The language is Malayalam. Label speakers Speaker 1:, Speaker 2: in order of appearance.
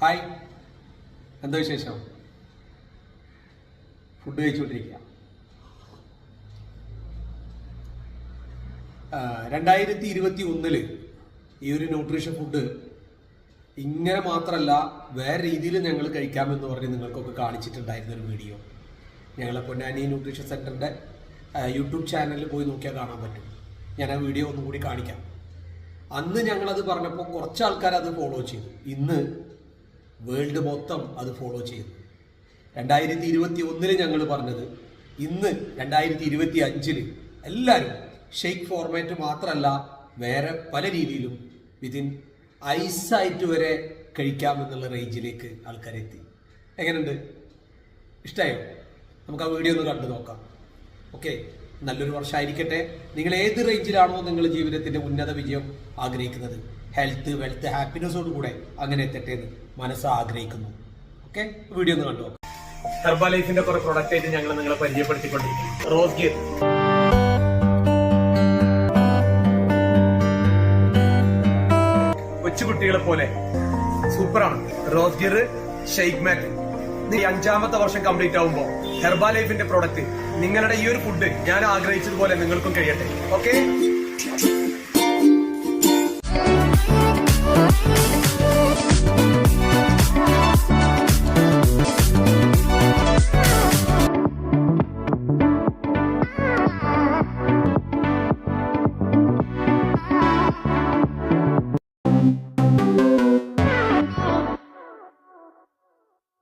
Speaker 1: ഹായ് എന്താ വിശേഷം? ഫുഡ് കഴിച്ചുകൊണ്ടിരിക്കുക. രണ്ടായിരത്തി ഇരുപത്തി ഒന്നിൽ ഈ ഒരു ന്യൂട്രീഷൻ ഫുഡ് ഇങ്ങനെ മാത്രമല്ല വേറെ രീതിയിൽ ഞങ്ങൾ കഴിക്കാമെന്ന് പറഞ്ഞ് നിങ്ങൾക്കൊക്കെ കാണിച്ചിട്ടുണ്ടായിരുന്ന ഒരു വീഡിയോ ഞങ്ങളെ പൊന്നാനി ന്യൂട്രീഷൻ സെന്ററിന്റെ യൂട്യൂബ് ചാനലിൽ പോയി നോക്കിയാൽ കാണാൻ പറ്റും. ഞാൻ ആ വീഡിയോ ഒന്നും കൂടി കാണിക്കാം. അന്ന് ഞങ്ങളത് പറഞ്ഞപ്പോൾ കുറച്ച് ആൾക്കാർ അത് ഫോളോ ചെയ്തു. ഇന്ന് വേൾഡ് മൊത്തം അത് ഫോളോ ചെയ്തു രണ്ടായിരത്തി ഇരുപത്തി ഒന്നിൽ ഞങ്ങൾ പറഞ്ഞത് ഇന്ന് രണ്ടായിരത്തി ഇരുപത്തി അഞ്ചിൽ എല്ലാവരും ഷെയ്ക്ക് ഫോർമാറ്റ് മാത്രമല്ല വേറെ പല രീതിയിലും വിതിൻ ഐസായിട്ട് വരെ കഴിക്കാമെന്നുള്ള റേഞ്ചിലേക്ക് ആൾക്കാരെത്തി എങ്ങനെയുണ്ട്? ഇഷ്ടമായോ നമുക്ക് ആ വീഡിയോ ഒന്ന് കണ്ടു നോക്കാം. ഓക്കെ നല്ലൊരു വർഷമായിരിക്കട്ടെ. നിങ്ങൾ ഏത് റേഞ്ചിലാണോ നിങ്ങൾ ജീവിതത്തിന്റെ ഉന്നത വിജയം ആഗ്രഹിക്കുന്നത്? ഹെൽത്ത് വെൽത്ത് ഹാപ്പിനെസ്സോട് കൂടെ അങ്ങനെ എത്തട്ടെ എന്ന് മനസ്സ് ആഗ്രഹിക്കുന്നു. ഓക്കെ വീഡിയോ ഒന്ന് കണ്ടു നോക്കാം. ഹെർബാ ലൈഫിന്റെ കുറെ പ്രൊഡക്റ്റ് ആയിട്ട് ഞങ്ങൾ നിങ്ങളെ പരിചയപ്പെടുത്തിക്കൊണ്ടിരിക്കും റോസ് ഗിയർ. കൊച്ചുകുട്ടികളെ പോലെ സൂപ്പറാണ്. റോസ് ഗിയർ ഷെയ്ക്ക് മാറ്റ് ഈ അഞ്ചാമത്തെ വർഷം കംപ്ലീറ്റ് ആവുമ്പോ ഹെർബാലൈഫിന്റെ പ്രൊഡക്റ്റ് നിങ്ങളുടെ ഈ ഒരു ഫുഡ് ഞാൻ ആഗ്രഹിച്ചതുപോലെ നിങ്ങൾക്കും കഴിയട്ടെ. ഓക്കെ